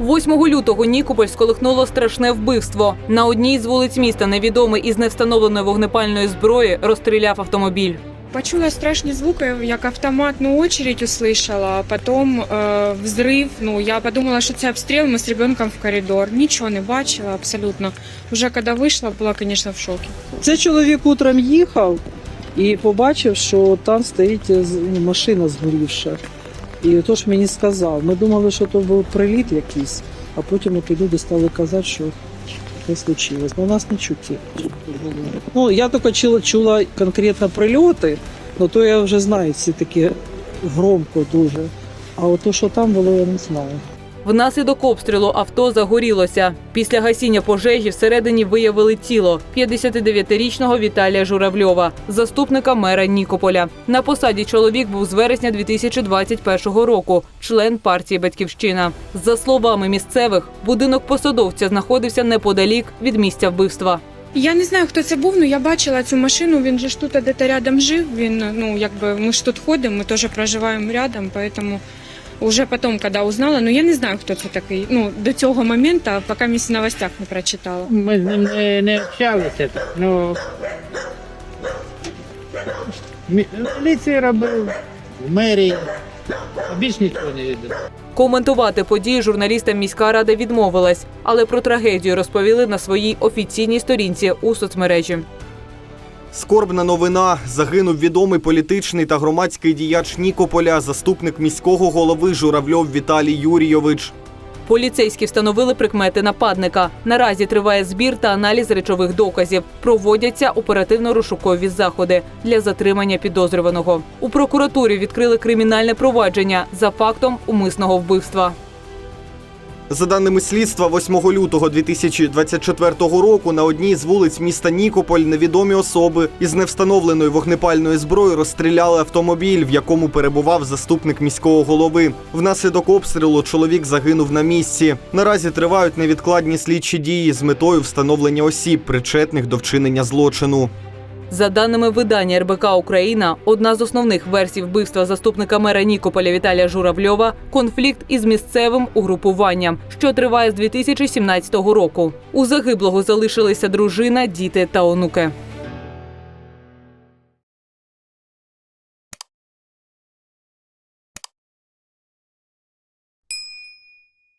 8 лютого Нікополь сколихнуло страшне вбивство. На одній з вулиць міста невідомий із невстановленої вогнепальної зброї розстріляв автомобіль. Почула страшні звуки, як автоматну очередь услышала, а потім е, взрив. Ну я подумала, що це обстріл. Ми з ребенком в коридор. Нічого не бачила абсолютно. Уже коли вийшла, була, звісно, в шокі. Це чоловік утром їхав і побачив, що там стоїть з- ну, машина згорівша. І тож мені сказав. Ми думали, що то був приліт якийсь, а потім от люди стали казати, що це случилось. Ну, у нас не чути. Ну, я тільки чула, чула конкретно прильоти, але то я вже знаю, всі такі громко дуже. А от то, що там було, я не знаю. Внаслідок обстрілу авто загорілося. Після гасіння пожежі всередині виявили тіло 59-річного Віталія Журавльова, заступника мера Нікополя. На посаді чоловік був з вересня 2021 року, член партії Батьківщина. За словами місцевих, будинок посадовця знаходився неподалік від місця вбивства. Я не знаю, хто це був, але я бачила цю машину. Він же ж тут де-то рядом жив. Він ну якби ми ж тут ходимо, ми теж проживаємо рядом, поэтому уже потім, коли узнала, ну я не знаю, хто це такий. Ну до цього моменту, поки місць в новостях не прочитала. Ми з ним не, не общалися. Ну, мі- міліції робив, в мерії, а більш нічого не відомо. Коментувати події журналістам міська рада відмовилась, але про трагедію розповіли на своїй офіційній сторінці у соцмережі. Скорбна новина. Загинув відомий політичний та громадський діяч Нікополя, заступник міського голови Журавльов Віталій Юрійович. Поліцейські встановили прикмети нападника. Наразі триває збір та аналіз речових доказів. Проводяться оперативно-розшукові заходи для затримання підозрюваного. У прокуратурі відкрили кримінальне провадження за фактом умисного вбивства. За даними слідства, 8 лютого 2024 року на одній з вулиць міста Нікополь невідомі особи із невстановленою вогнепальною зброєю розстріляли автомобіль, в якому перебував заступник міського голови. Внаслідок обстрілу чоловік загинув на місці. Наразі тривають невідкладні слідчі дії з метою встановлення осіб, причетних до вчинення злочину. За даними видання РБК Україна, одна з основних версій вбивства заступника мера Нікополя Віталія Журавльова конфлікт із місцевим угрупуванням, що триває з 2017 року. У загиблого залишилися дружина, діти та онуки.